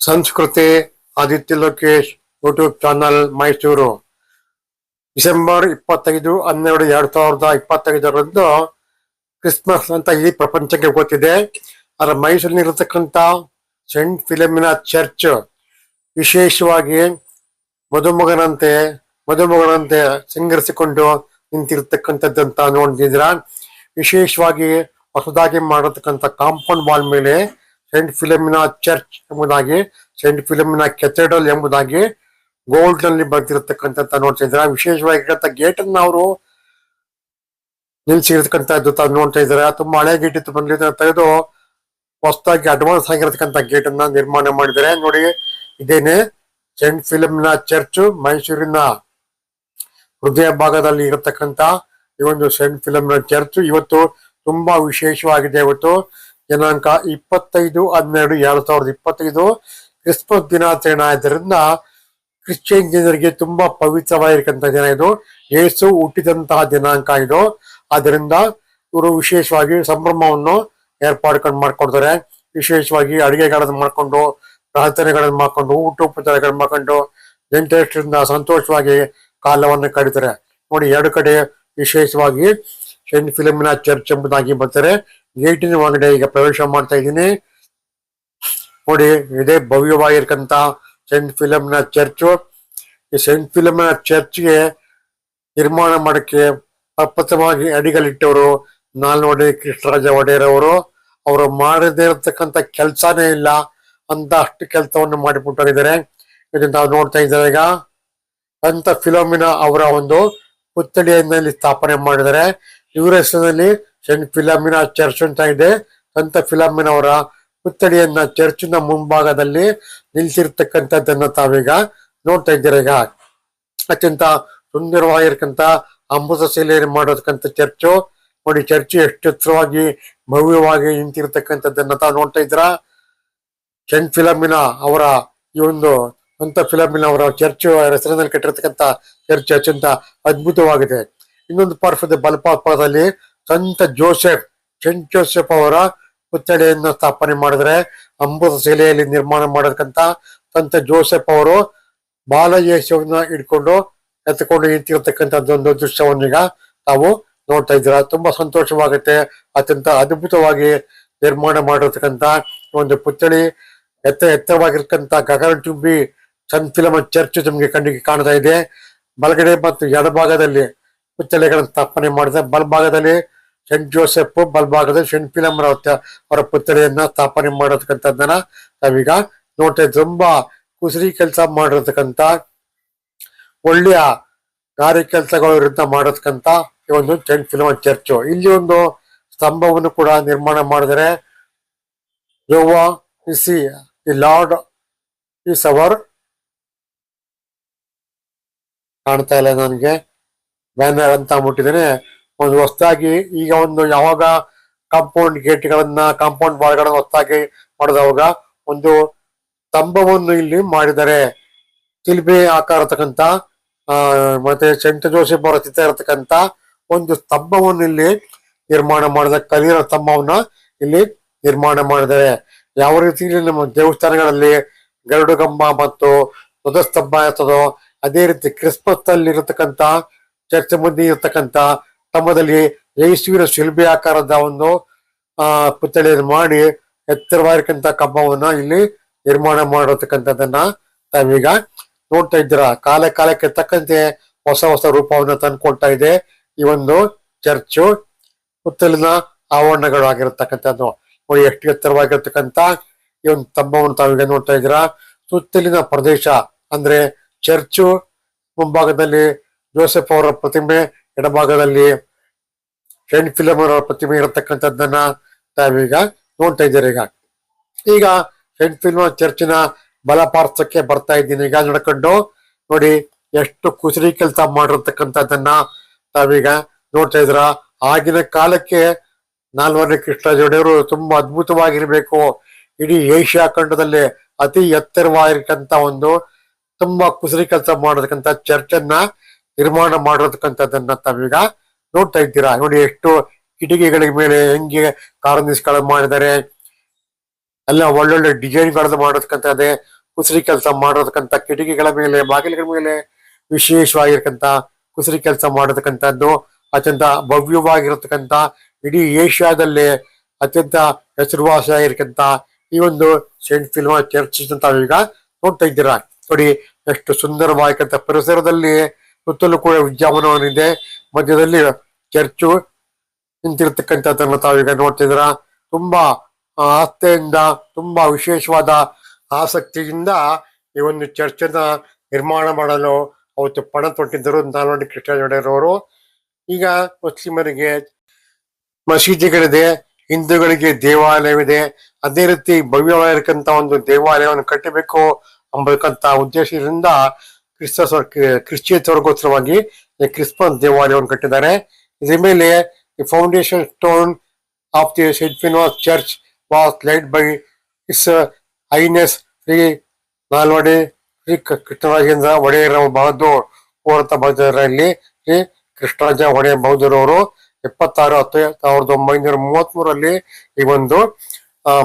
ಸಂಸ್ಕೃತಿ, Aditya Lokesh YouTube channel Mysuru. December ಇಪ್ಪತ್ತೈದು, ಹನ್ನೆರಡು, ಎರಡ್ ಸಾವಿರದ ಇಪ್ಪತ್ತೈದರಂದು ಕ್ರಿಸ್ಮಸ್ ಅಂತ ಈ ಪ್ರಪಂಚಕ್ಕೆ ಗೊತ್ತಿದೆ. ಅದರ ಮೈಸೂರಿನಲ್ಲಿರತಕ್ಕಂಥ ಸೆಂಟ್ ಫಿಲಮಿನ ಚರ್ಚ್ ವಿಶೇಷವಾಗಿ ಮದುಮಗನಂತೆ ಮದುಮಗನಂತೆ ಸಿಂಗರಿಸಿಕೊಂಡು ನಿಂತಿರ್ತಕ್ಕಂಥದ್ದಂತ ನೋಡಿದ್ರ ವಿಶೇಷವಾಗಿ ಹೊಸದಾಗಿ ಮಾಡಿರ್ತಕ್ಕಂಥ ಕಾಂಪೌಂಡ್ ವಾಲ್ ಮೇಲೆ ಸೆಂಟ್ ಫಿಲಮಿನಾ ಚರ್ಚ್ ಎಂಬುದಾಗಿ ಸೇಂಟ್ ಫಿಲಮಿನಾ ಕೆಥೆಡ್ರಲ್ ಎಂಬುದಾಗಿ ಗೋಲ್ಡ್ನಲ್ಲಿ ಬರ್ತಿರತಕ್ಕಂಥ ನೋಡ್ತಾ ಇದ್ದಾರೆ. ವಿಶೇಷವಾಗಿ ಗೇಟ್ ಅನ್ನ ಅವರು ನಿಲ್ಸಿರ್ತಕ್ಕಂಥದ್ದು ತಾವು ನೋಡ್ತಾ ಇದ್ದಾರೆ. ತುಂಬಾ ಹಳೆ ಗೇಟ್ ಇತ್ತು ಬಂದ್ಲಿ ತೆಗೆದು ಹೊಸದಾಗಿ ಅಡ್ವಾನ್ಸ್ ಆಗಿರತಕ್ಕಂಥ ಗೇಟ್ ಅನ್ನ ನಿರ್ಮಾಣ ಮಾಡಿದ್ದಾರೆ. ನೋಡಿ, ಇದೇನೆ ಸೇಂಟ್ ಫಿಲಮಿನಾ ಚರ್ಚ್ ಮೈಸೂರಿನ ಹೃದಯ ಭಾಗದಲ್ಲಿ ಇರತಕ್ಕಂತ ಈ ಒಂದು ಸೇಂಟ್ ಫಿಲಮ್ನ ಚರ್ಚ್ ಇವತ್ತು ತುಂಬಾ ವಿಶೇಷವಾಗಿದೆ. ಇವತ್ತು ದಿನಾಂಕ ಇಪ್ಪತ್ತೈದು, ಹನ್ನೆರಡು, ಎರಡು ಸಾವಿರದ ಇಪ್ಪತ್ತೈದು. ಕ್ರಿಸ್ಮಸ್ ದಿನಾಚರಣೆ ಆದ್ದರಿಂದ ಕ್ರಿಶ್ಚಿಯನ್ ಜನರಿಗೆ ತುಂಬಾ ಪವಿತ್ರವಾಗಿರ್ತಕ್ಕಂಥ ದಿನ ಇದು. ಯೇಸು ಹುಟ್ಟಿದಂತಹ ದಿನಾಂಕ ಇದು. ಆದ್ದರಿಂದ ಇವರು ವಿಶೇಷವಾಗಿ ಸಂಭ್ರಮವನ್ನು ಏರ್ಪಾಡ್ಕೊಂಡು ಮಾಡ್ಕೊಡ್ತಾರೆ. ವಿಶೇಷವಾಗಿ ಅಡಿಗೆಗಳನ್ನು ಮಾಡ್ಕೊಂಡು, ಪ್ರಾರ್ಥನೆಗಳನ್ನು ಮಾಡ್ಕೊಂಡು ಊಟೋಪಚಾರಗಳನ್ನು ಮಾಡ್ಕೊಂಡು ನೆಂಟರಿಂದ ಸಂತೋಷವಾಗಿ ಕಾಲವನ್ನು ಕಡಿತಾರೆ ನೋಡಿ, ಎರಡು ಕಡೆ ವಿಶೇಷವಾಗಿ ಸೆಂಟ್ ಫಿಲಮಿನ ಚರ್ಚ್ ಎಂಬುದಾಗಿ ಬರ್ತಾರೆ. ಗೇಟಿನ ಒಳಗಡೆ ಈಗ ಪ್ರವೇಶ ಮಾಡ್ತಾ ಇದ್ದೀನಿ. ನೋಡಿ, ಇದೇ ಭವ್ಯವಾಗಿರ್ತಕ್ಕಂಥ ಸೆಂಟ್ನ ಚರ್ಚು ಈ ಸೆಂಟ್ ಫಿಲಮ್ನ ಚರ್ಚ್ಗೆ ನಿರ್ಮಾಣ ಮಾಡಕ್ಕೆ ಪ್ರಪ್ರಥಮವಾಗಿ ಅಡಿಗಲಿಟ್ಟವರು ನಾಲ್ನೋಡಿ ಕೃಷ್ಣರಾಜ ಒಡೆಯರ್ ಅವರು ಅವರು ಮಾಡದೇ ಇರತಕ್ಕಂಥ ಕೆಲಸನೇ ಇಲ್ಲ. ಅಂತ ಅಷ್ಟು ಕೆಲಸವನ್ನು ಮಾಡಿಬಿಟ್ಟಿದ್ದಾರೆ ಇದನ್ನ ನಾವು ನೋಡ್ತಾ ಇದ್ದೇವೆ ಈಗ. ಅಂತ ಫಿಲೋಮಿನ ಅವರ ಒಂದು ಪುತ್ಥಳಿಯಲ್ಲಿ ಸ್ಥಾಪನೆ ಮಾಡಿದ್ದಾರೆ. ಇವರ ಹೆಸರಿನಲ್ಲಿ ಸೆಂಟ್ ಫಿಲಮಿನ ಚರ್ಚ್ ಅಂತ ಇದೆ. ಸಂತ ಫಿಲಮಿನ ಅವರ ಪುತ್ಥಳಿಯನ್ನ ಚರ್ಚಿನ ಮುಂಭಾಗದಲ್ಲಿ ನಿಲ್ಸಿರ್ತಕ್ಕಂಥದ್ದನ್ನ ತಾವೀಗ ನೋಡ್ತಾ ಇದ್ದೀರ ಈಗ. ಅತ್ಯಂತ ಸುಂದರವಾಗಿರ್ತಕ್ಕಂಥ ಅಂಬುಸ ಶೈಲಿಯಲ್ಲಿ ಮಾಡಿರ್ತಕ್ಕಂಥ ಚರ್ಚು. ನೋಡಿ, ಚರ್ಚ್ ಎಷ್ಟು ಎತ್ತರವಾಗಿ, ಭವ್ಯವಾಗಿ ನಿಂತಿರ್ತಕ್ಕಂಥದ್ದನ್ನ ತಾವು ನೋಡ್ತಾ ಇದ್ರ ಸೆಂಟ್ ಫಿಲಮಿನ ಅವರ ಈ ಒಂದು ಸ್ವಂತ ಫಿಲಮಿನ ಅವರ ಚರ್ಚ್, ಹೆಸರಿನಲ್ಲಿ ಕಟ್ಟಿರ್ತಕ್ಕಂಥ ಚರ್ಚ್ ಅತ್ಯಂತ ಅದ್ಭುತವಾಗಿದೆ. ಇನ್ನೊಂದು ಪಾರ್ಶ್ವದ ಬಲಪಾಪದಲ್ಲಿ ಸಂತ ಜೋಸೆಫ್, ಸೆಂಟ್ ಜೋಸೆಫ್ ಅವರ ಪುತ್ಥಳಿಯನ್ನು ಸ್ಥಾಪನೆ ಮಾಡಿದ್ರೆ ಅಮೃತ ಶಿಲೆಯಲ್ಲಿ ನಿರ್ಮಾಣ ಮಾಡಿರ್ತಕ್ಕಂಥ ಸಂತ ಜೋಸೆಫ್ ಅವರು ಬಾಲಯೇಶವನ್ನ ಇಟ್ಕೊಂಡು ಎತ್ತಕೊಂಡು ಒಂದು ಈಗ ನಾವು ನೋಡ್ತಾ ಇದ್ದೀರಾ. ತುಂಬಾ ಸಂತೋಷವಾಗುತ್ತೆ. ಅತ್ಯಂತ ಅದ್ಭುತವಾಗಿ ನಿರ್ಮಾಣ ಮಾಡಿರ್ತಕ್ಕಂಥ ಒಂದು ಪುತ್ಥಳಿ, ಎತ್ತ ಎತ್ತರವಾಗಿರ್ತಕ್ಕಂಥ ಗಗನ ಚುಂಬಿ ಸನ್ ಫಿಲಮ್ ಚರ್ಚ್ ನಿಮಗೆ ಕಣ್ಣಿಗೆ ಕಾಣ್ತಾ ಇದೆ. ಬಲಗಡೆ ಮತ್ತು ಎಡಭಾಗದಲ್ಲಿ ಪುತ್ಥಳಿಗಳನ್ನು ಸ್ಥಾಪನೆ ಮಾಡಿದೆ. ಬಲಭಾಗದಲ್ಲಿ ಸೆಂಟ್ ಜೋಸೆಫ್ ಬಲ್ಭಾಗದಲ್ಲಿ ಸೆಂಟ್ ಫಿಲಮ್ ಅವರ ಪುತ್ಥಳಿಯನ್ನ ಸ್ಥಾಪನೆ ಮಾಡಿರ್ತಕ್ಕಂಥದ್ದನ್ನ ನಾವೀಗ ನೋಡ್ತಾ ತುಂಬಾ ಕುಸರಿ ಕೆಲಸ ಮಾಡಿರ್ತಕ್ಕಂಥ, ಒಳ್ಳೆಯ ಕಾರ್ಯ ಕೆಲಸಗಳು ವಿರುದ್ಧ ಮಾಡತಕ್ಕಂತ ಈ ಒಂದು ಸೆಂಟ್ ಫಿಲಮ್ ಚರ್ಚು ಇಲ್ಲಿ ಒಂದು ಸ್ತಂಭವನ್ನು ಕೂಡ ನಿರ್ಮಾಣ ಮಾಡಿದರೆ Jehovah is the lord is our ಕಾಣ್ತಾ ಇಲ್ಲ ನನಗೆ. ಬ್ಯಾನರ್ ಅಂತ ಮುಟ್ಟಿದ್ದೇನೆ ಒಂದು ಹೊಸದಾಗಿ ಈಗ ಒಂದು ಯಾವಾಗ ಕಾಂಪೌಂಡ್ ಗೇಟ್ಗಳನ್ನ ಕಾಂಪೌಂಡ್ ವಾಲ್ಗಳನ್ನ ಹೊಸದಾಗಿ ಮಾಡಿದವಾಗ ಒಂದು ಸ್ತಂಭವನ್ನು ಇಲ್ಲಿ ಮಾಡಿದ್ದಾರೆ ತಿಲ್ಬೆ ಆಕಾರ ಇರತಕ್ಕಂತ ಮತ್ತೆ ಸೆಂಟ್ ಜೋಸೆಫ್ ಅವರ ಚಿತ್ರ ಇರತಕ್ಕಂತ ಒಂದು ಸ್ತಂಭವನ್ನು ಇಲ್ಲಿ ನಿರ್ಮಾಣ ಮಾಡಿದ, ಕಲ್ಲಿನ ಸ್ತಂಭವನ್ನ ಇಲ್ಲಿ ನಿರ್ಮಾಣ ಮಾಡಿದ್ದಾರೆ ಯಾವ ರೀತಿ ನಮ್ಮ ದೇವಸ್ಥಾನಗಳಲ್ಲಿ ಗರುಡು ಕಂಬ ಮತ್ತು ಧ್ವಜಸ್ತಂಭ ಇರ್ತದೋ, ಅದೇ ರೀತಿ ಕ್ರಿಸ್ಮಸ್ ಅಲ್ಲಿ ಇರತಕ್ಕಂತ ಚರ್ಚ್ ಮುಂದೆ ಇರತಕ್ಕಂತ ಸ್ತಂಭದಲ್ಲಿ ಯೇಸುವಿನ ಶಿಲ್ಬೆ ಆಕಾರದ ಒಂದು, ಆ, ಪುತ್ಥಳಿಯನ್ನು ಮಾಡಿ ಎತ್ತರವಾಗಿರ್ತಕ್ಕಂಥ ಕಂಬವನ್ನ ಇಲ್ಲಿ ನಿರ್ಮಾಣ ಮಾಡಿರ್ತಕ್ಕಂಥದ್ದನ್ನ ತಾವೀಗ ನೋಡ್ತಾ ಇದ್ದೀರಾ. ಕಾಲ ಕಾಲಕ್ಕೆ ತಕ್ಕಂತೆ ಹೊಸ ಹೊಸ ರೂಪವನ್ನು ತಂದ್ಕೊಳ್ತಾ ಇದೆ ಈ ಒಂದು ಚರ್ಚು. ಸುತ್ತಲಿನ ಆವರಣಗಳು ಆಗಿರತಕ್ಕಂಥದ್ದು. ನೋಡಿ ಎಷ್ಟು ಎತ್ತರವಾಗಿರ್ತಕ್ಕಂಥ ಈ ಒಂದು ಸ್ತಂಭವನ್ನು ತಾವೀಗ ನೋಡ್ತಾ ಇದ್ದೀರಾ. ಸುತ್ತಲಿನ ಪ್ರದೇಶ ಅಂದ್ರೆ ಚರ್ಚು ಮುಂಭಾಗದಲ್ಲಿ ಜೋಸೆಫ್ ಅವರ ಪ್ರತಿಮೆ ಎಡಭಾಗದಲ್ಲಿ ಸೆಂಟ್ ಫಿಲಮ್ ಅವರ ಪ್ರತಿಮೆ ಇರತಕ್ಕಂಥದ್ದನ್ನ ತಾವೀಗ ನೋಡ್ತಾ ಇದ್ದೀರಿ ಈಗ. ಈಗ ಸೆಂಟ್ ಫಿಲ್ಮ್ ಚರ್ಚಿನ ಬಲಪಾರ್ಶ್ವಕ್ಕೆ ಬರ್ತಾ ಇದ್ದೀನಿ. ಈಗ ನಡ್ಕೊಂಡು ನೋಡಿ ಎಷ್ಟು ಕುಸಿರಿ ಕೆಲಸ ಮಾಡಿರ್ತಕ್ಕಂಥದ್ದನ್ನ ತಾವೀಗ ನೋಡ್ತಾ ಇದ್ರ ಆಗಿನ ಕಾಲಕ್ಕೆ ನಾಲ್ವನೇ ಕೃಷ್ಣರಾಜರು ತುಂಬಾ ಅದ್ಭುತವಾಗಿರ್ಬೇಕು. ಇಡೀ ಏಷ್ಯಾ ಖಂಡದಲ್ಲಿ ಅತಿ ಎತ್ತರವಾಗಿರ್ತಕ್ಕಂಥ ಒಂದು ತುಂಬಾ ಕುಸರಿ ಕೆಲಸ ಮಾಡಿರ್ತಕ್ಕಂಥ ಚರ್ಚನ್ನ ನಿರ್ಮಾಣ ಮಾಡಿರ್ತಕ್ಕಂಥದ್ದನ್ನ ತಾವೀಗ ನೋಡ್ತಾ ಇದ್ದೀರಾ ನೋಡಿ ಎಷ್ಟು ಕಿಟಕಿಗಳ ಮೇಲೆ ಹೆಂಗೆ ಕಾರ್ನಿಸ್ಗಳು ಮಾಡಿದ್ದಾರೆ. ಎಲ್ಲ ಒಳ್ಳೊಳ್ಳೆ ಡಿಸೈನ್ಗಳನ್ನ ಮಾಡೋದಕ್ಕಂತದೆ ಕುಸರಿ ಕೆಲಸ ಮಾಡೋದಕ್ಕಂತ ಕಿಟಕಿಗಳ ಮೇಲೆ, ಬಾಗಿಲುಗಳ ಮೇಲೆ ವಿಶೇಷವಾಗಿರ್ತಕ್ಕಂತ ಕುಸರಿ ಕೆಲಸ ಮಾಡೋದಕ್ಕಂಥದ್ದು ಅತ್ಯಂತ ಭವ್ಯವಾಗಿರತಕ್ಕಂತ ಇಡೀ ಏಷ್ಯಾದಲ್ಲೇ ಅತ್ಯಂತ ಹೆಸರುವಾಸಿಯಾಗಿರ್ತಕ್ಕಂತ ಈ ಒಂದು ಸೆಂಟ್ ಫಿಲ್ಮ ಚರ್ಚ್ ತಾವೀಗ ನೋಡ್ತಾ ಇದ್ದೀರಾ? ನೋಡಿ, ಎಷ್ಟು ಸುಂದರವಾಗಿರ್ತಕ್ಕಂಥ ಪರಿಸರದಲ್ಲಿ ಸುತ್ತಲೂ ಕೂಡ ವಿದ್ಯಾಮಾನವನ್ನಿದೆ ಮಧ್ಯದಲ್ಲಿ ಚರ್ಚು ನಿಂತಿರ್ತಕ್ಕಂಥದ್ದನ್ನು ತಾವೀಗ ನೋಡ್ತಿದ್ರ ತುಂಬಾ ಆಸ್ಥೆಯಿಂದ, ತುಂಬಾ ವಿಶೇಷವಾದ ಆಸಕ್ತಿಯಿಂದ ಈ ಒಂದು ಚರ್ಚನ್ನ ನಿರ್ಮಾಣ ಮಾಡಲು ಅವತ್ತು ಪಣ ತೊಟ್ಟಿದ್ದರು ನಾಲ್ವಡಿ ಕೃಷ್ಣಜೋಡರವರು ಈಗ ಮುಸ್ಲಿಮರಿಗೆ ಮಸೀದಿಗಳಿದೆ, ಹಿಂದೂಗಳಿಗೆ ದೇವಾಲಯವಿದೆ, ಅದೇ ರೀತಿ ಭವ್ಯವಾಗಿರ್ತಕ್ಕಂಥ ಒಂದು ದೇವಾಲಯವನ್ನು ಕಟ್ಟಬೇಕು ಅಂಬಕ್ಕಂತ ಉದ್ದೇಶದಿಂದ ಕ್ರಿಸ್ತ ಕ್ರಿಶ್ಚಿಯನ್ ಈ ಕ್ರಿಸ್ಮಸ್ ದೇವಾಲಯವನ್ನು ಕಟ್ಟಿದ್ದಾರೆ. ಮೇಲೆ the foundation stone of saint Philomena's church was laid by his highness Shri Nalvadi Shri ಕ- ಕೃಷ್ಣರಾಜೇಂದ್ರ ಒಡೆಯರ್ ಬಹದ್ದೂರ್ ಪೂರತ ಬಹದ್ದೂರಲ್ಲಿ ಶ್ರೀ ಕೃಷ್ಣರಾಜ ಒಡೆಯ ಬಹದ್ದೂರವರು ಎಪ್ಪತ್ತಾರು ಹತ್ತು ಸಾವಿರದ ಒಂಬೈನೂರ ಮೂವತ್ತ್ ಈ ಒಂದು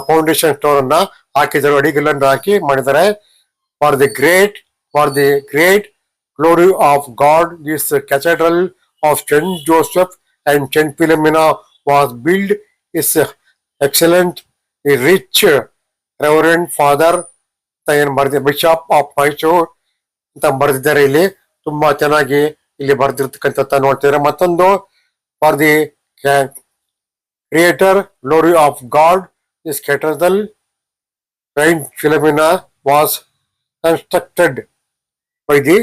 ಫೌಂಡೇಶನ್ ಸ್ಟೋನ್ ಅನ್ನ ಹಾಕಿದರು ಅಡಿಗಲ್ಲನ್ನು ಹಾಕಿ ಮಾಡಿದ್ದಾರೆ. For the great for the great glory of God, this cathedral of Saint Joseph and Saint Philomena was built. Is excellent, a rich Reverend Father ಅಂತ ಏನ್ ಬರ್ದಿ ಬಿಷಪ್ ಆಫ್ ಮೈಸೂರ್ ಅಂತ ಬರೆದಿದ್ದಾರೆ ಇಲ್ಲಿ ತುಂಬಾ ಚೆನ್ನಾಗಿ ಇಲ್ಲಿ ಬರ್ದಿರ್ತಕ್ಕಂಥ ನೋಡ್ತಿದ್ದಾರೆ ಮತ್ತೊಂದು for the creator glory of God this cathedral Saint Philomena was constructed by the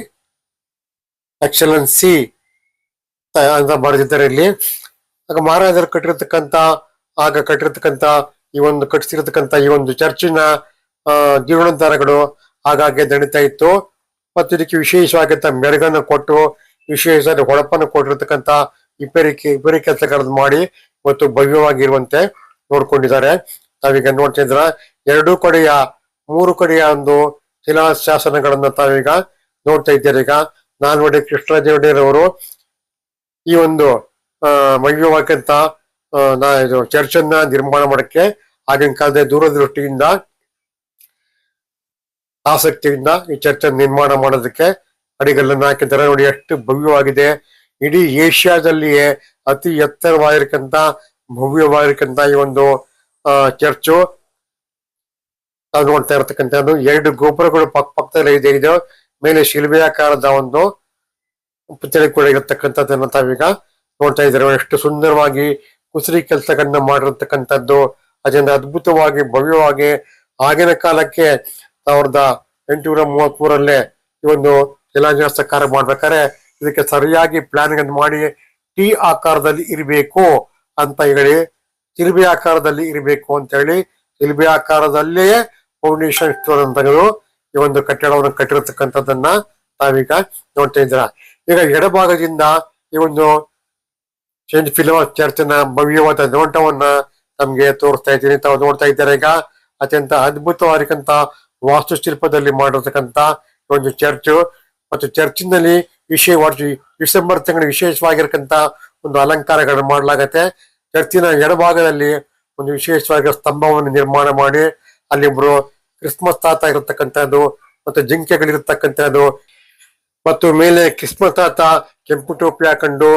excellency ಅಂತ ಬರೆದಿದ್ದಾರೆ ಇಲ್ಲಿ. ಆಗ ಮಹಾರಾಜರು ಕಟ್ಟಿರತಕ್ಕಂತ, ಆಗ ಕಟ್ಟಿರತಕ್ಕಂತ ಈ ಒಂದು ಕಟ್ಟಿಸಿರ್ತಕ್ಕಂತ ಈ ಒಂದು ಚರ್ಚಿನ ಜೀರ್ಣೋದ್ಧಾರಗಳು ಆಗಾಗ್ಗೆ ದಣಿತಾ ಇತ್ತು. ಮತ್ತು ಇದಕ್ಕೆ ವಿಶೇಷವಾಗಿದ್ದ ಮೆರಗನ್ನು ಕೊಟ್ಟು ವಿಶೇಷ ಹೊಳಪನ್ನು ಕೊಟ್ಟಿರತಕ್ಕಂತ ಇಬ್ಬರಿಕೆ ಇಬ್ಬರಿ ಕೆಲಸಗಳನ್ನು ಮಾಡಿ ಮತ್ತು ಭವ್ಯವಾಗಿರುವಂತೆ ನೋಡ್ಕೊಂಡಿದ್ದಾರೆ. ತಾವೀಗ ನೋಡ್ತಾ ಇದ್ರ, ಎರಡೂ ಕಡೆಯ, ಮೂರು ಕಡೆಯ ಒಂದು ಶಿಲಾಶಾಸನಗಳನ್ನ ತಾವೀಗ ನೋಡ್ತಾ ಇದ್ದೀರಿ ಈಗ. ನಾಲ್ವಡಿ ಕೃಷ್ಣದೇವಡೆಯರವರು ಈ ಒಂದು ನಾ ಇದು ಚರ್ಚ್ ಅನ್ನ ನಿರ್ಮಾಣ ಮಾಡಕ್ಕೆ ಆಗಿನ ಕಾಲದ ದೂರದೃಷ್ಟಿಯಿಂದ ಆಸಕ್ತಿಯಿಂದ ಈ ಚರ್ಚ್ ನಿರ್ಮಾಣ ಮಾಡೋದಕ್ಕೆ ಅಡಿಗಲ್ಲನ್ನು ಹಾಕಿದ್ದಾರೆ. ನೋಡಿ ಎಷ್ಟು ಭವ್ಯವಾಗಿದೆ. ಇಡೀ ಏಷ್ಯಾದಲ್ಲಿಯೇ ಅತಿ ಎತ್ತರವಾಗಿರ್ತಕ್ಕಂತ ಭವ್ಯವಾಗಿರಕ್ಕಂತ ಈ ಒಂದು ಚರ್ಚು ನೋಡ್ತಾ ಇರತಕ್ಕಂಥದ್ದು. ಎರಡು ಗೋಪುರಗಳು ಪಕ್ಕ ಪಕ್ಕದಲ್ಲಿ ಇದೆ. ಇದು ಮೇಲೆ ಶಿಲ್ಬೆಯಾಕಾರದ ಒಂದು ಇರತಕ್ಕಂಥದ್ದನ್ನ ತಾವೀಗ ನೋಡ್ತಾ ಇದ್ದಾರೆ. ಎಷ್ಟು ಸುಂದರವಾಗಿ ಕುಸರಿ ಕೆಲಸಗಳನ್ನ ಮಾಡಿರತಕ್ಕಂಥದ್ದು ಅದರಿಂದ ಅದ್ಭುತವಾಗಿ, ಭವ್ಯವಾಗಿ ಆಗಿನ ಕಾಲಕ್ಕೆ ಸಾವಿರದ ಎಂಟುನೂರ ಮೂವತ್ತ್ ಮೂರಲ್ಲೇ ಈ ಒಂದು ಶಿಲಾನ್ಯಾಸ ಕಾರ್ಯ ಮಾಡ್ಬೇಕಾದ್ರೆ ಇದಕ್ಕೆ ಸರಿಯಾಗಿ ಪ್ಲಾನ್ ಮಾಡಿ, ಟಿ ಆಕಾರದಲ್ಲಿ ಇರಬೇಕು ಅಂತ ಹೇಳಿ ಶಿಲ್ಬೆ ಆಕಾರದಲ್ಲಿ ಇರಬೇಕು ಅಂತ ಹೇಳಿ ಸಿಲ್ಬೆ ಆಕಾರದಲ್ಲಿಯೇ ಫೌಂಡೇಶನ್ ಸ್ಟೋರ್ ಅಂತ ಈ ಒಂದು ಕಟ್ಟಡವನ್ನು ಕಟ್ಟಿರತಕ್ಕಂಥದ್ದನ್ನ ನಾವೀಗ ನೋಡ್ತಾ ಇದ್ದೀರ. ಈಗ ಎಡಭಾಗದಿಂದ ಈ ಒಂದು ಸೆಂಟ್ ಚರ್ಚ್ ಚರ್ಚ್ನ ಭವ್ಯವಾದ ನೋಟವನ್ನ ನಮ್ಗೆ ತೋರಿಸ್ತಾ ಇದ್ದೀನಿ. ತಾವು ನೋಡ್ತಾ ಇದ್ದಾರೆ ಈಗ? ಅತ್ಯಂತ ಅದ್ಭುತವಾದಕ್ಕಂತ ವಾಸ್ತುಶಿಲ್ಪದಲ್ಲಿ ಮಾಡಿರ್ತಕ್ಕಂತ ಒಂದು ಚರ್ಚ್. ಮತ್ತು ಚರ್ಚಿನಲ್ಲಿ ವಿಶೇಷವಾಗಿ ಡಿಸೆಂಬರ್ ತಿಂಗಳು ವಿಶೇಷವಾಗಿರ್ತಕ್ಕಂತ ಒಂದು ಅಲಂಕಾರಗಳನ್ನು ಮಾಡಲಾಗತ್ತೆ. ಚರ್ಚಿನ ಎಡಭಾಗದಲ್ಲಿ ಒಂದು ವಿಶೇಷವಾಗಿ ಸ್ತಂಭವನ್ನು ನಿರ್ಮಾಣ ಮಾಡಿ, ಅಲ್ಲಿ ಒಬ್ರು ಕ್ರಿಸ್ಮಸ್ ತಾತ ಇರತಕ್ಕಂಥದ್ದು ಮತ್ತು ಜಿಂಕೆಗಳಿರತಕ್ಕಂಥದ್ದು ಮತ್ತು ಮೇಲೆ ಕ್ರಿಸ್ಮಸ್ ತಾತ ಕೆಂಪು ಟೋಪಿ ಹಾಕೊಂಡು,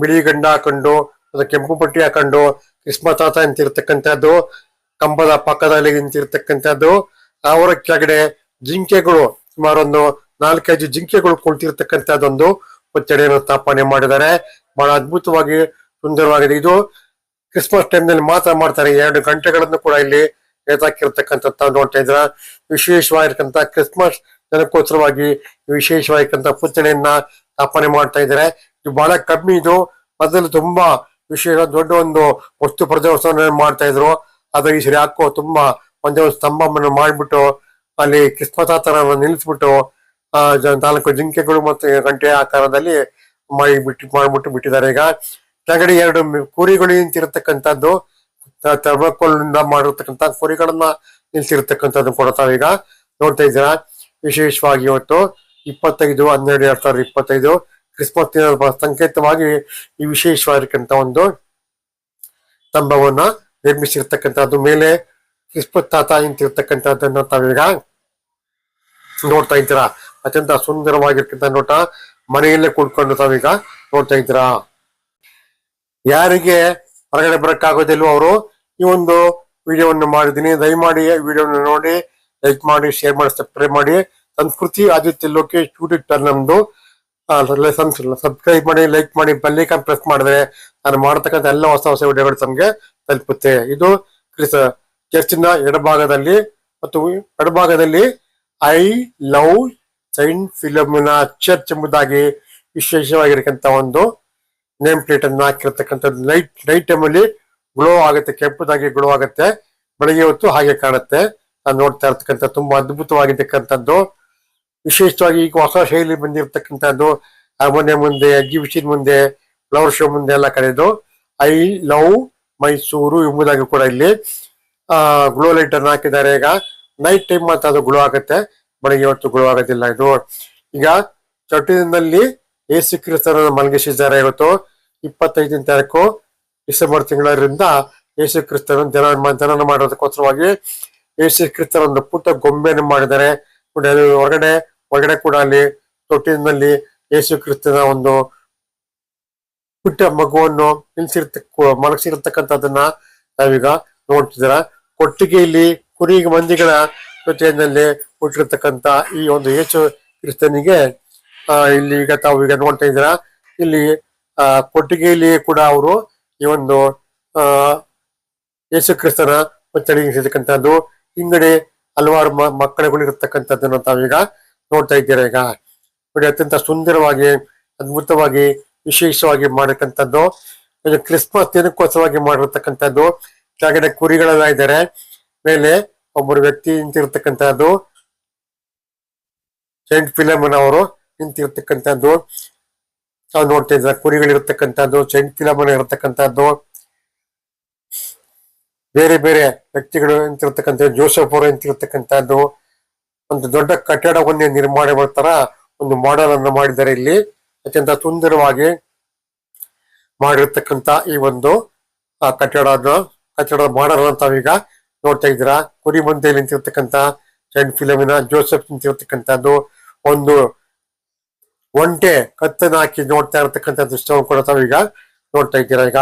ಬಿಳಿ ಗಂಡ ಹಾಕೊಂಡು ಅದು ಕೆಂಪು ಪಟ್ಟಿ ಹಾಕೊಂಡು ಕ್ರಿಸ್ಮಸ್ ತಾತ ನಿಂತಿರ್ತಕ್ಕಂಥದ್ದು ಕಂಬದ ಪಕ್ಕದಲ್ಲಿ ನಿಂತಿರ್ತಕ್ಕಂಥದ್ದು. ಅವರ ಕೆಳಗಡೆ ಜಿಂಕೆಗಳು ಸುಮಾರು ಒಂದು ನಾಲ್ಕೈದು ಜಿಂಕೆಗಳು ಕುಳಿತಿರ್ತಕ್ಕಂಥದ್ದೊಂದು ಪುತ್ಥಳಿಯನ್ನು ಸ್ಥಾಪನೆ ಮಾಡಿದ್ದಾರೆ. ಬಹಳ ಅದ್ಭುತವಾಗಿ, ಸುಂದರವಾಗಿದೆ. ಇದು ಕ್ರಿಸ್ಮಸ್ ಟೈಮ್ನಲ್ಲಿ ಮಾತ್ರ ಮಾಡ್ತಾರೆ. ಎರಡು ಗಂಟೆಗಳನ್ನು ಕೂಡ ಇಲ್ಲಿ ನೇತಾಕಿರ್ತಕ್ಕಂಥ ನೋಡ್ತಾ ಇದ್ರ ವಿಶೇಷವಾಗಿರ್ತಕ್ಕಂಥ ಕ್ರಿಸ್ಮಸ್ ಜನಕ್ಕೋಸ್ಕರವಾಗಿ ವಿಶೇಷವಾಗಿರ್ತಕ್ಕಂಥ ಪುತ್ಥಳಿಯನ್ನ ಸ್ಥಾಪನೆ ಮಾಡ್ತಾ ಇದ್ದಾರೆ ಇದು ಬಹಳ ಕಮ್ಮಿ ಇದು ಮೊದಲು ತುಂಬಾ ವಿಶೇಷ ದೊಡ್ಡ ಒಂದು ವಸ್ತು ಪ್ರದರ್ಶನ ಮಾಡ್ತಾ ಇದ್ರು ಆದ್ರೆ ಈ ಸರಿ ಹಾಕೋ ತುಂಬಾ ಒಂದೇ ಒಂದು ಸ್ತಂಭವನ್ನು ಮಾಡಿಬಿಟ್ಟು ಅಲ್ಲಿ ಆತರವನ್ನು ನಿಲ್ಲಿಸ್ಬಿಟ್ಟು ನಾಲ್ಕು ಜಿಂಕೆಗಳು ಮತ್ತು ಗಂಟೆ ಆಕಾರದಲ್ಲಿ ಮಾಡಿ ಬಿಟ್ಟು ಮಾಡಿಬಿಟ್ಟು ಬಿಟ್ಟಿದ್ದಾರೆ ಈಗ ಕೆಳಗಡೆ ಎರಡು ಕುರಿಗಳು ನಿಂತಿರತಕ್ಕಂಥದ್ದು ತರ್ಮಕೋಲ್ನಿಂದ ಮಾಡಿರ್ತಕ್ಕಂಥ ಕುರಿಗಳನ್ನ ನಿಲ್ಸಿರ್ತಕ್ಕಂಥದ್ದು ಕೊಡುತ್ತಾರೆ ಈಗ ನೋಡ್ತಾ ಇದ್ದೀರಾ ವಿಶೇಷವಾಗಿ ಇವತ್ತು ಇಪ್ಪತ್ತೈದು, ಹನ್ನೆರಡು, ಎರಡ್ ಸಾವಿರದ ಇಪ್ಪತ್ತೈದು ಕ್ರಿಸ್ಮಸ್ ದಿನ ಸಂಕೇತವಾಗಿ ಈ ವಿಶೇಷವಾಗಿರ್ತಕ್ಕಂಥ ಒಂದು ಸ್ತಂಭವನ್ನ ನಿರ್ಮಿಸಿರ್ತಕ್ಕಂಥದ್ದು. ಮೇಲೆ ಕ್ರಿಸ್ಮಸ್ ತಾತ ನಿಂತಿರ್ತಕ್ಕಂಥದ್ದನ್ನ ತಾವೀಗ ನೋಡ್ತಾ ಇದ್ದೀರಾ. ಅತ್ಯಂತ ಸುಂದರವಾಗಿರ್ತಕ್ಕಂಥ ನೋಟ ಮನೆಯಲ್ಲೇ ಕೂತ್ಕೊಂಡು ತಾವೀಗ ನೋಡ್ತಾ ಇದ್ದೀರಾ. ಯಾರಿಗೆ ಹೊರಗಡೆ ಬರೋಕ್ಕಾಗೋದಿಲ್ವೋ ಅವರು, ಈ ಒಂದು ವಿಡಿಯೋವನ್ನು ಮಾಡಿದ್ದೀನಿ. ದಯಮಾಡಿ ವಿಡಿಯೋವನ್ನು ನೋಡಿ ಲೈಕ್ ಮಾಡಿ ಶೇರ್ ಮಾಡಿ ಸಬ್ಸ್ಕ್ರೈಬ್ ಮಾಡಿ. ಸಂಸ್ಕೃತಿ, ಆದಿತ್ಯ, ಲೋಕೇಶ್ ಯೂಟ್ಯೂಬ್ ಚಾನಲ್ ನಮ್ದು. ಸಬ್ಸ್ಕ್ರೈಬ್ ಮಾಡಿ ಲೈಕ್ ಮಾಡಿ ಬೆಲ್ಲೈಕನ್ ಪ್ರೆಸ್ ಮಾಡಿದ್ರೆ ನಾನು ಮಾಡತಕ್ಕಂಥ ಎಲ್ಲ ಹೊಸ ಹೊಸ ವಿಡಿಯೋಗಳು ತಮಗೆ ತಲುಪುತ್ತೆ. ಇದು ಕ್ರಿಸ, ಚರ್ಚಿನ ಎಡಭಾಗದಲ್ಲಿ ಮತ್ತು ಎಡಭಾಗದಲ್ಲಿ I love saint Philomena church ಎಂಬುದಾಗಿ ವಿಶೇಷವಾಗಿರ್ತಕ್ಕಂಥ ಒಂದು ನೇಮ್ ಪ್ಲೇಟ್ ಅನ್ನು ನೈಟ್ ನೈಟ್ ಟೈಮ್ ಅಲ್ಲಿ ಗ್ಲೋ ಆಗುತ್ತೆ, ಕೆಂಪುದಾಗಿ ಗ್ಲೋ ಆಗುತ್ತೆ. ಬೆಳಗ್ಗೆ ಹೊತ್ತು ಹಾಗೆ ಕಾಣುತ್ತೆ. ನಾನು ನೋಡ್ತಾ ಇರ್ತಕ್ಕಂಥ ತುಂಬಾ ಅದ್ಭುತವಾಗಿರ್ತಕ್ಕಂಥದ್ದು. ವಿಶೇಷವಾಗಿ ಈಗ ಹೊಸ ಶೈಲಿ ಬಂದಿರತಕ್ಕಂಥದ್ದು, ಅರಮನೆ ಮುಂದೆ ಎಕ್ಸಿಬಿಷನ್ ಮುಂದೆ, ಫ್ಲವರ್ ಶೋ ಮುಂದೆ ಎಲ್ಲ ಕರೆದು ಐ ಲವ್ ಮೈಸೂರು ಎಂಬುದಾಗಿ ಕೂಡ ಇಲ್ಲಿ, ಆ ಗ್ಲೋ ಲೈಟ್ ಹಾಕಿದ್ದಾರೆ. ಈಗ ನೈಟ್ ಟೈಮ್ ಮಾತ್ರ ಅದು ಗ್ಲೋ ಆಗುತ್ತೆ. ಬೆಳಗ್ಗೆ ಇವತ್ತು ಗ್ಲೋ ಆಗೋದಿಲ್ಲ ಇದು. ಈಗ ಚಟ್ಟಿನಲ್ಲಿ ಏಸು ಕ್ರಿಸ್ತರ ಮಲಗಿಸಿದ್ದಾರೆ ಇವತ್ತು. ಇಪ್ಪತ್ತೈದನೇ ತಾರೀಕು ಡಿಸೆಂಬರ್ ತಿಂಗಳರಿಂದ ಯೇಸು ಕ್ರಿಸ್ತನ ಜನ ಜನನ ಮಾಡೋದಕ್ಕೋಸ್ಕರವಾಗಿ ಯೇಸು ಕ್ರಿಸ್ತನ ಒಂದು ಪುಟ್ಟ ಗೊಂಬೆಯನ್ನು ಮಾಡಿದ್ದಾರೆ ಹೊರಗಡೆ ಹೊರಗಡೆ ಕೂಡ ಅಲ್ಲಿ ತೊಟ್ಟಿನಲ್ಲಿ ಯೇಸು ಕ್ರಿಸ್ತನ ಒಂದು ಪುಟ್ಟ ಮಗುವನ್ನು ನಿಲ್ಸಿರ್ತ ಮಲಗಿಸಿರ್ತಕ್ಕಂಥದ್ದನ್ನ ನಾವೀಗ ನೋಡ್ತಿದ್ದೀರ. ಕೊಟ್ಟಿಗೆಯಲ್ಲಿ ಕುರಿ ಮಂದಿಗಳ ಜೊತೆಯಲ್ಲಿ ಹುಟ್ಟಿರ್ತಕ್ಕಂಥ ಈ ಒಂದು ಯೇಸು ಕ್ರಿಸ್ತನಿಗೆ ಇಲ್ಲಿ ಈಗ ತಾವು ಈಗ ನೋಡ್ತಾ ಇದ್ದೀರಾ. ಇಲ್ಲಿ, ಆ ಕೊಟ್ಟಿಗೆಯಲ್ಲಿ ಕೂಡ ಅವರು ಈ ಒಂದು ಯೇಸು ಕ್ರಿಸ್ತನ ಒತ್ತಡಗಿಸಿರ್ತಕ್ಕಂಥದ್ದು ಹಿಂಗಡೆ ಹಲವಾರು ಮಕ್ಕಳುಗಳು ಇರತಕ್ಕಂಥದ್ದನ್ನು ತಾವೀಗ ನೋಡ್ತಾ ಇದ್ದೀರಾ ಈಗ. ನೋಡಿ, ಅತ್ಯಂತ ಸುಂದರವಾಗಿ, ಅದ್ಭುತವಾಗಿ, ವಿಶೇಷವಾಗಿ ಮಾಡಿರ್ತಕ್ಕಂಥದ್ದು. ಇದು ಕ್ರಿಸ್ಮಸ್ ದಿನಕ್ಕೋಸ್ಕರವಾಗಿ ಮಾಡಿರ್ತಕ್ಕಂಥದ್ದು. ಕೆಳಗಡೆ ಕುರಿಗಳೆಲ್ಲ ಇದ್ದಾರೆ ಮೇಲೆ ಒಬ್ಬರು ವ್ಯಕ್ತಿ ನಿಂತಿರ್ತಕ್ಕಂಥದ್ದು. ಸೆಂಟ್ ಫಿಲಮನ್ ಅವರು ನಿಂತಿರ್ತಕ್ಕಂಥದ್ದು. ನಾವು ನೋಡ್ತಾ ಇದ್ದಾರೆ, ಕುರಿಗಳಿರ್ತಕ್ಕಂಥದ್ದು ಸೆಂಟ್ ಫಿಲಮನ್ ಇರತಕ್ಕಂಥದ್ದು. ಬೇರೆ ಬೇರೆ ವ್ಯಕ್ತಿಗಳು ಅಂತಿರ್ತಕ್ಕಂಥ ಜೋಸೆಫ್ ಅವರು ಅಂತಿರ್ತಕ್ಕಂಥದ್ದು ಒಂದು ದೊಡ್ಡ ಕಟ್ಟಡವನ್ನೇ ನಿರ್ಮಾಣ ಮಾಡ್ತಾರ ಒಂದು ಮಾಡೆಲ್ ಅನ್ನು ಮಾಡಿದ್ದಾರೆ ಇಲ್ಲಿ. ಅತ್ಯಂತ ಸುಂದರವಾಗಿ ಮಾಡಿರ್ತಕ್ಕಂಥ ಈ ಒಂದು ಕಟ್ಟಡದ ಕಟ್ಟಡದ ಮಾಡಲ್ ಅಂತ ಈಗ ನೋಡ್ತಾ ಇದ್ದೀರಾ. ಕುರಿ ಮುಂದೆ ನಿಂತಿರ್ತಕ್ಕಂಥ ಸೈಂಟ್ ಫಿಲಮಿನ ಜೋಸೆಫ್ ನಿಂತಿರ್ತಕ್ಕಂಥದ್ದು ಒಂದು ಒಂಟೆ ಕತ್ತನ್ನು ಹಾಕಿ ನೋಡ್ತಾ ಇರತಕ್ಕಂಥ ದೃಶ್ಯವನ್ನು ಕೂಡ ತಾವೀಗ ನೋಡ್ತಾ ಇದ್ದೀರಾ ಈಗ.